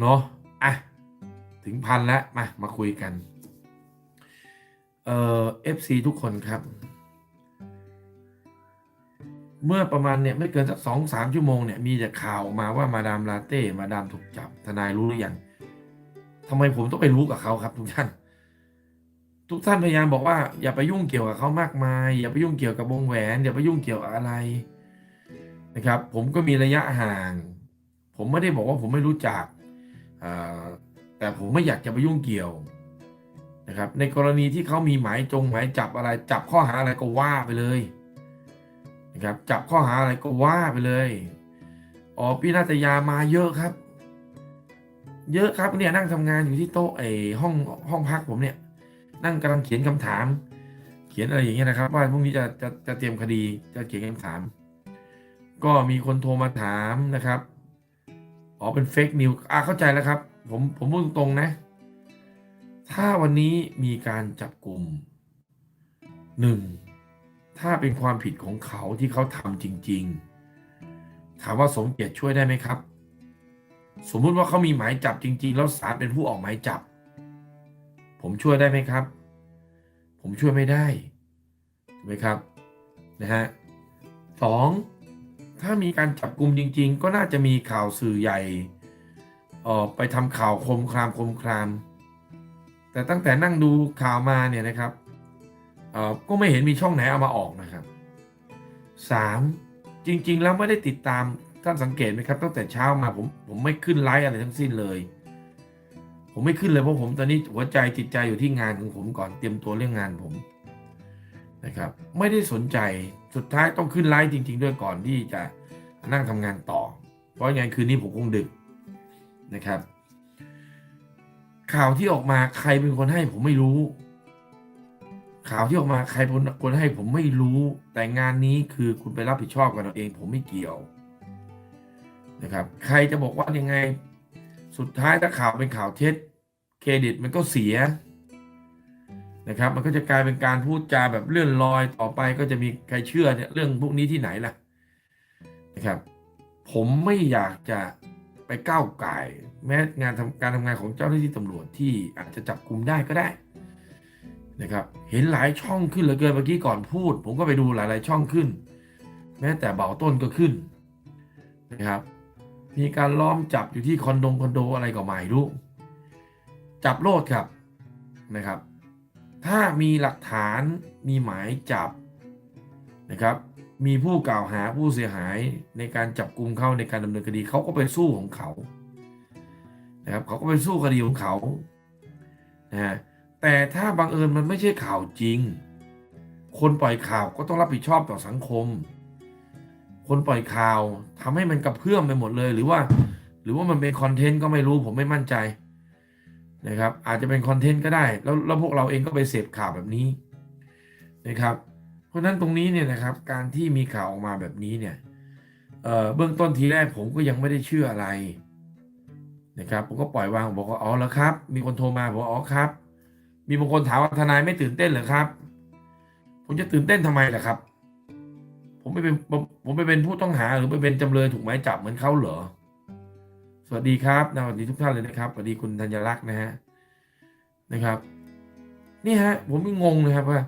เนาะอะถึงพันแล้วมามาคุยกัน เอ่อฟซีทุกคนครับ เมื่อประมาณเนี่ยไม่เกินสักสองสามชั่วโมงเนี่ยมีแต่ข่าวออกมาว่ามาดามลาเต้มาดามถูกจับ ทนายรู้หรือยังทำไมผมต้องไปรู้กับเขาครับ ทุกท่าน ทุกท่านพยายามบอกว่า อย่าไปยุ่งเกี่ยวกับเขามากมาย อย่าไปยุ่งเกี่ยวกับวงแหวนอย่าไปยุ่งเกี่ยวกับอะไรนะครับ ผมก็มีระยะห่าง ผมไม่ได้บอกว่าผมไม่รู้จัก แต่ผมไม่อยากจะไปยุ่งเกี่ยวนะครับ ในกรณีที่เขามีหมายจงหมายจับอะไร จับข้อหาอะไรก็ว่าไปเลยนะครับจับข้อหาอะไรก็ว่าไปเลยอ๋อพี่นาตยามาเยอะครับ เยอะครับเนี่ยนั่งทำงานอยู่ที่โต๊ะไอ้ห้องห้องพักผมเนี่ย นั่งกำลังเขียนคำถาม เขียนอะไรอย่างเงี้ยนะครับ ว่าพรุ่งนี้จะจะจะเตรียมคดีจะเขียนคำถาม ก็มีคนโทรมาถามนะครับ อ๋อเป็นเฟกนิวอะเข้าใจแล้วครับ ผมผมพูดตรงๆนะ ถ้าวันนี้มีการจับกลุ่มหนึ่งถ้าเป็นความผิดของเขาที่เขาทำจริง ๆ ถามว่าสมเกียรติช่วยได้ไหมครับ สมมุติว่าเขามีหมายจับจริง ๆ แล้วศาลเป็นผู้ออกหมายจับ ผมช่วยได้ไหมครับ ผมช่วยไม่ได้ถูกไหมครับนะฮะสอง ถ้ามีการจับกลุ่มจริง ๆ ก็น่าจะมีข่าวสื่อใหญ่ออกไปทำข่าวคมครามคมคราม แต่ตั้งแต่นั่งดูข่าวมาเนี่ยนะครับก็ไม่เห็นมีช่องไหนเอามาออกนะครับสามจริง ๆ แล้วไม่ได้ติดตามท่านสังเกตไหมครับตั้งแต่เช้ามาผมผมไม่ขึ้นไลฟ์อะไรทั้งสิ้นเลย ผมไม่ขึ้นเลยเพราะผมตอนนี้หัวใจจิตใจอยู่ที่งานของผมก่อนเตรียมตัวเรื่องงานผมนะครับ ไม่ได้สนใจ สุดท้ายต้องขึ้นไลฟ์จริง ๆ ด้วยก่อนที่จะนั่งทำงานต่อ เพราะงานคืนนี้ผมคงดึกนะครับ ข่าวที่ออกมาใครเป็นคนให้ผมไม่รู้ ข่าวที่ออกมาใครเป็นคนให้ผมไม่รู้ แต่งานนี้คือคุณไปรับผิดชอบกันเอาเอง ผมไม่เกี่ยวนะครับ ใครจะบอกว่ายังไง สุดท้ายถ้าข่าวเป็นข่าวเท็จ เครดิตมันก็เสีย นะครับ มันก็จะกลายเป็นการพูดจาแบบเลื่อนลอยต่อไปก็จะมีใครเชื่อเนี่ยเรื่องพวกนี้ที่ไหนล่ะนะครับ ผมไม่อยากจะไปก้าวไก่แม้งานทำการทำงานของเจ้าหน้าที่ตำรวจที่อาจจะจับกลุ่มได้ก็ได้นะครับ เห็นหลายช่องขึ้นเหลือเกินเมื่อกี้ก่อนพูด ผมก็ไปดูหลาย ๆ ช่องขึ้น แม้แต่เบาต้นก็ขึ้นนะครับ มีการล้อมจับอยู่ที่คอนโดคอนโดอะไรก็ไม่รู้ จับโลดครับนะครับ ถ้ามีหลักฐานมีหมายจับนะครับ มีผู้กล่าวหาผู้เสียหายในการจับกลุ่มเขาในการดำเนินคดีเขาก็ไปสู้ของเขานะครับเขาก็ไปสู้คดีของเขานะฮะแต่ถ้าบังเอิญมันไม่ใช่ข่าวจริง คนปล่อยข่าวก็ต้องรับผิดชอบต่อสังคม คนปล่อยข่าวทำให้มันกระเพื่อมไปหมดเลย หรือว่า หรือว่ามันเป็นคอนเทนต์ก็ไม่รู้ผมไม่มั่นใจ นะครับ อาจจะเป็นคอนเทนต์ก็ได้ แล้วแล้วพวกเราเองก็ไปเสพข่าวแบบนี้นะครับ เพราะฉะนั้นตรงนี้เนี่ยนะครับการที่มีข่าวออกมาแบบนี้เนี่ยเเบื้องต้นทีแรกผมก็ยังไม่ได้เชื่ออะไรนะครับผมก็ปล่อยวางบอกว่าอ๋อแล้วครับ มีคนโทรมาบอกว่าอ๋อครับ มีบางคนถามว่าทนายไม่ตื่นเต้นเหรอครับ ผมจะตื่นเต้นทำไมล่ะครับ ผมไม่เป็นผมผมไปเป็นผู้ต้องหาหรือไปเป็นจำเลยถูกหมายจับเหมือนเขาเหรอ สวัสดีครับนะสวัสดีทุกท่านเลยนะครับสวัสดีคุณธัญลักษ์นะฮะนะครับ นี่ฮะ ผมงงเลยครับว่า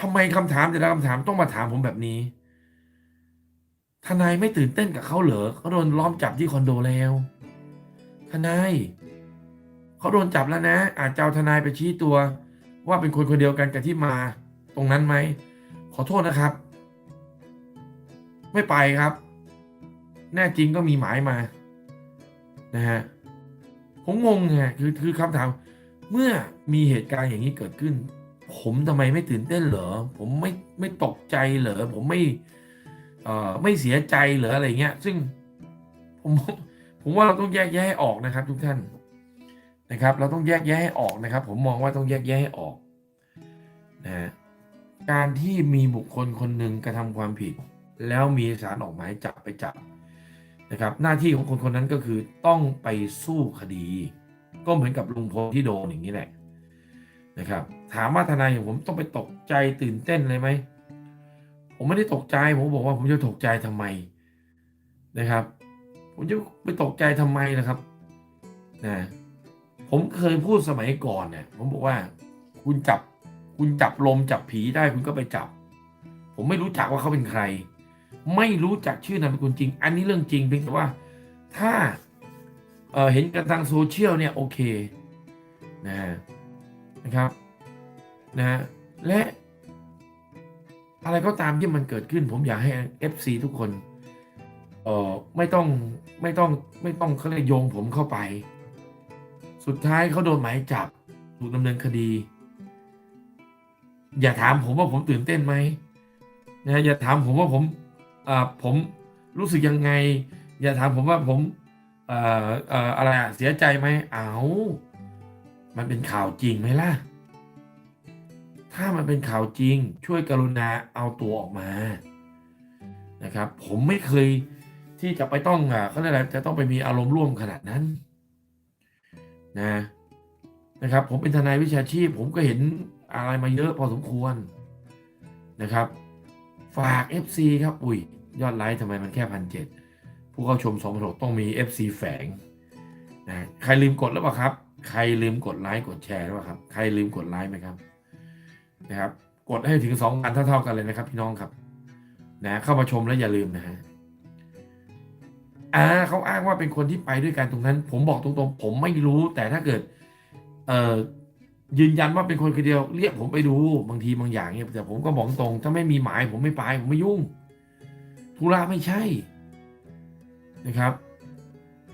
ทำไมคำถามแต่ละคำถามต้องมาถามผมแบบนี้ ทนายไม่ตื่นเต้นกับเขาเหรอเขาโดนล้อมจับที่คอนโดแล้ว ทนายเขาโดนจับแล้วนะ อาจจะเอาทนายไปชี้ตัว ว่าเป็นคนคนเดียวกันกับที่มา ตรงนั้นไหมขอโทษนะครับ ไม่ไปครับ แน่จริงก็มีหมายมา นะฮะผมงงไงคือคือคำถาม เมื่อมีเหตุการณ์อย่างนี้เกิดขึ้น ผมทำไมไม่ตื่นเต้นเหรอ ผมไม่ไม่ตกใจเหรอ ผมไม่เอ่อไม่เสียใจเหรออะไรเงี้ย ซึ่งผมผมว่าเราต้องแยกแยะให้ออกนะครับ ทุกท่านนะครับ เราต้องแยกแยะให้ออกนะครับ ผมมองว่าต้องแยกแยะให้ออกนะฮะการที่มีบุคคลคนหนึ่งกระทำความผิด แล้วมีสารออกหมายจับไปจับ นะครับหน้าที่ของคนคนนั้นก็คือต้องไปสู้คดี ก็เหมือนกับลุงพลที่โดนอย่างนี้แหละนะครับ ถามว่าทนายอย่างผมต้องไปตกใจตื่นเต้นเลยไหมผมไม่ได้ตกใจผมบอกว่าผมจะตกใจทำไมนะครับ ผมจะไปตกใจทำไมนะครับนะผมเคยพูดสมัยก่อนเนี่ยผมบอกว่าคุณจับคุณจับลมจับผีได้คุณก็ไปจับ ผมไม่รู้จักว่าเขาเป็นใคร ไม่รู้จักชื่อนามสกุลจริง อันนี้เรื่องจริงเพียงแต่ว่าถ้าเเห็นกันทางโซเชียลเนี่ย โอเคนะนะครับนะและอะไรก็ตามที่มันเกิดขึ้น ผมอยากให้ FC ทุกคนเออไม่ต้องไม่ต้องไม่ต้องเขาเรียกโยงผมเข้าไป สุดท้ายเขาโดนหมายจับถูกดำเนินคดี อย่าถามผมว่าผมตื่นเต้นไหมนะอย่าถามผมว่าผม ผมรู้สึกยังไง อย่าถามผมว่าผมอ่อเอ่ออะไรอะเสียใจไหมเอามันเป็นข่าวจริงไหมล่ะ ถ้ามันเป็นข่าวจริง ช่วยกรุณาเอาตัวออกมานะครับ ผมไม่เคยที่จะไปต้องอะเขาเรียกอะไรจะต้องไปมีอารมณ์ร่วมขนาดนั้นนะนะครับ ผมเป็นทนายวิชาชีพ ผมก็เห็นอะไรมาเยอะพอสมควรนะครับ ฝาก FC ครับ อุ้ย ยอดไลค์ทำไมมันแค่พันเจ็ดผู้เข้าชมสองพันหกต้องมี FC แฝงนะใครลืมกดหรือเปล่าครับ ใครลืมกดไลค์กดแชร์หรือเปล่าครับ ใครลืมกดไลค์ไหมครับนะครับ กดให้ถึงสองพันเท่าๆกันเลยนะครับ พี่น้องครับ นะเข้ามาชมแล้วอย่าลืมนะฮะอ่าเขาอ้างว่าเป็นคนที่ไปด้วยกันตรงนั้น ผมบอกตรงๆ ผมไม่รู้ แต่ถ้าเกิด เอ่อยืนยันว่าเป็นคนคนเดียว เรียกผมไปดูบางทีบางอย่างเนี่ยแต่ผมก็บอกตรง ถ้าไม่มีหมายผมไม่ไป ผมไม่ยุ่ง ธุระไม่ใช่นะครับ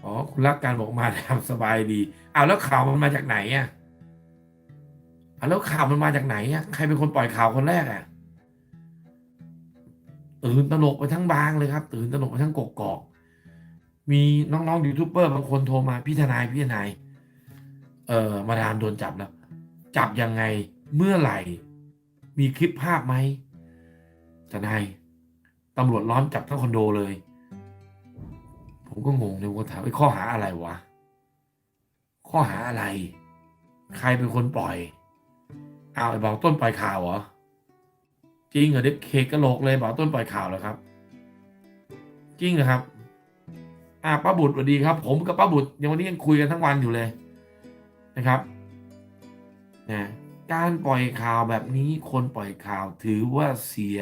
อ๋อคุณรักการบอกมาทำสบายดีอ้าวแล้วข่าวมันมาจากไหนอะอ้าวแล้วข่าวมันมาจากไหนอะใครเป็นคนปล่อยข่าวคนแรกอะตื่นตระหนกไปทั้งบางเลยครับ ตื่นตระหนกไปทั้งกกอกมีน้องๆยูทูบเบอร์บางคนโทรมาพี่ทนายพี่ทนายเอ่อมาดามโดนจับแล้ว จับยังไงเมื่อไหร่ มีคลิปภาพไหมทนาย ตำรวจล้อมจับทั้งคอนโดเลย ผมก็งงเลยว่าถามไอ้ข้อหาอะไรวะ ข้อหาอะไร ใครเป็นคนปล่อย อ้าวไอ้บอกต้นปล่อยข่าวเหรอ จริงเหรอเด็กเคกกระโหลกเลยบอกต้นปล่อยข่าวเหรอครับ จริงเหรอครับ อ่าป้าบุตรสวัสดีครับ ผมกับป้าบุตรยังวันนี้ยังคุยกันทั้งวันอยู่เลยนะครับนะการปล่อยข่าวแบบนี้คนปล่อยข่าวถือว่าเสีย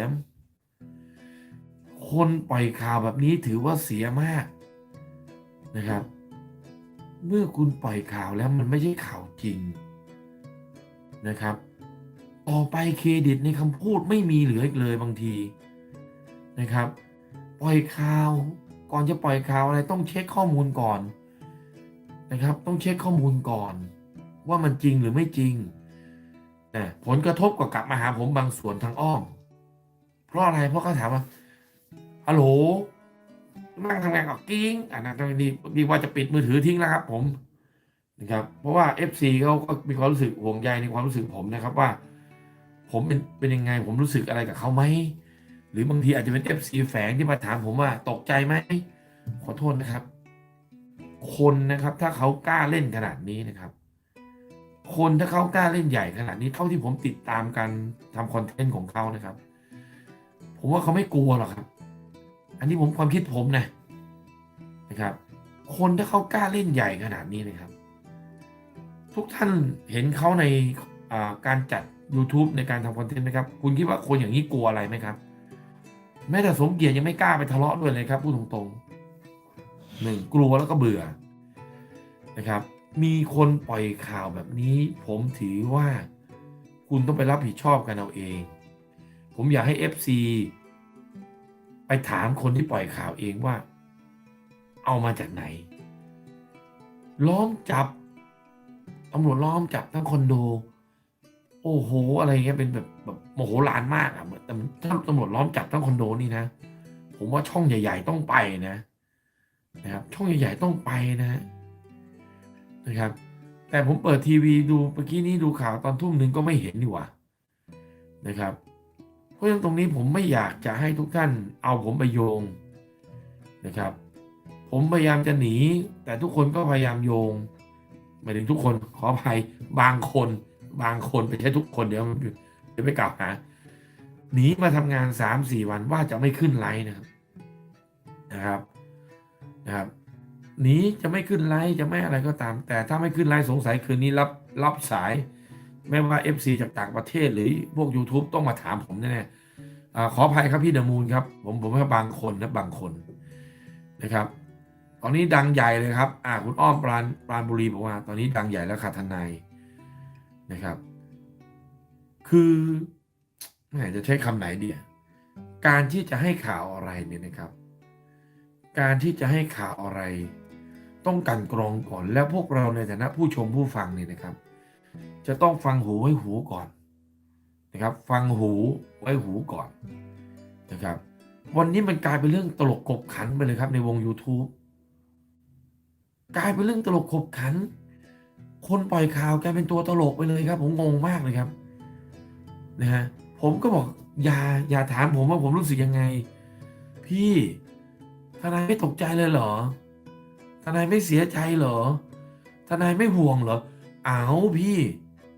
คนปล่อยข่าวแบบนี้ถือว่าเสียมากนะครับ เมื่อคุณปล่อยข่าวแล้วมันไม่ใช่ข่าวจริงนะครับ ต่อไปเครดิตในคำพูดไม่มีเหลืออีกเลยบางทีนะครับ ปล่อยข่าว ก่อนจะปล่อยข่าวอะไรต้องเช็คข้อมูลก่อนนะครับ ต้องเช็คข้อมูลก่อน ว่ามันจริงหรือไม่จริงนะผลกระทบก็กลับมาหาผมบางส่วนทางอ้อม เพราะอะไรเพราะเขาถามว่า ฮัลโหลนั่งทำงานกับกิ้งอ่านะตอนนี้ดีว่าจะปิดมือถือทิ้งแล้วครับ ผมนะครับ เพราะว่า FC เขาก็มีความรู้สึกห่วงใยในความรู้สึกผมนะครับว่า ผมเป็นเป็นยังไง ผมรู้สึกอะไรกับเขาไหมหรือบางทีอาจจะเป็น FC แฝงที่มาถามผมว่าตกใจไหมขอโทษนะครับ คนนะครับ ถ้าเขากล้าเล่นขนาดนี้นะครับ คนถ้าเขากล้าเล่นใหญ่ขนาดนี้เท่าที่ผมติดตามการทำคอนเทนต์ของเขานะครับ ผมว่าเขาไม่กลัวหรอกครับ อันนี้ผมความคิดผมนะนะครับ คนถ้าเขากล้าเล่นใหญ่ขนาดนี้นะครับ ทุกท่านเห็นเขาในาการจัด YouTube ในการทำคอนเทนต์นะครับ คุณคิดว่าคนอย่างนี้กลัวอะไรไหมครับแม้แต่สมเกียรติยังไม่กล้าไปทะเลาะด้วยเลยครับพูดตรงๆหนึ่งกลัวแล้วก็เบื่อนะครับ มีคนปล่อยข่าวแบบนี้ ผมถือว่าคุณต้องไปรับผิดชอบกันเอาเอง ผมอยากให้ FC ไปถามคนที่ปล่อยข่าวเองว่า เอามาจากไหน ล้อมจับตำรวจล้อมจับทั้งคอนโด โอ้โห อะไรเงี้ยเป็นแบบแบบโมโหลานมากอะแต่ถ้าตำรวจล้อมจับทั้งคอนโดนี่นะ ผมว่าช่องใหญ่ ๆ ต้องไปนะนะครับ ช่องใหญ่ ๆ ต้องไปนะนะครับ แต่ผมเปิดทีวีดูเมื่อกี้นี้ดูข่าวตอนทุ่มหนึ่งก็ไม่เห็นนี่หว่านะครับ เพราะฉะนั้นตรงนี้ผมไม่อยากจะให้ทุกท่านเอาผมไปโยงนะครับ ผมพยายามจะหนี แต่ทุกคนก็พยายามโยงหมายถึงทุกคนขออภัยบางคน บางคนไม่ใช่ทุกคนเดี๋ยวเดี๋ยวไปกล่าวหาหนีมาทำงานสามสี่วันว่าจะไม่ขึ้นไลน์นะครับนะครับนะครับหนีจะไม่ขึ้นไลฟ์จะไม่อะไรก็ตาม แต่ถ้าไม่ขึ้นไลฟ์สงสัยคืนนี้รับรับสาย ไม่ว่า FC จากต่างประเทศหรือพวก YouTube ต้องมาถามผมแน่ๆขออภัยครับพี่เดมูนครับผมผมว่าบางคนนะบางคนนะครับ ตอนนี้ดังใหญ่เลยครับ อ่าคุณอ้อมปราณปราณบุรีบอกว่า ตอนนี้ดังใหญ่แล้วค่ะทนายนะครับ คือแหมจะใช้คำไหนดีอะการที่จะให้ข่าวอะไรเนี่ยนะครับ การที่จะให้ข่าวอะไร ต้องกันกรองก่อนแล้วพวกเราในฐานะผู้ชมผู้ฟังเนี่ยนะครับ จะต้องฟังหูไว้หูก่อนนะครับ ฟังหูไว้หูก่อนนะครับ วันนี้มันกลายเป็นเรื่องตลกขบขันไปเลยครับ ในวง YouTube กลายเป็นเรื่องตลกขบขัน คนปล่อยข่าวกลายเป็นตัวตลกไปเลยครับ ผมงงมากเลยครับนะฮะผมก็บอกอย่าอย่าถามผมว่าผมรู้สึกยังไง พี่ทนายไม่ตกใจเลยเหรอทนายไม่เสียใจเหรอทนายไม่ห่วงเหรอ เอาพี่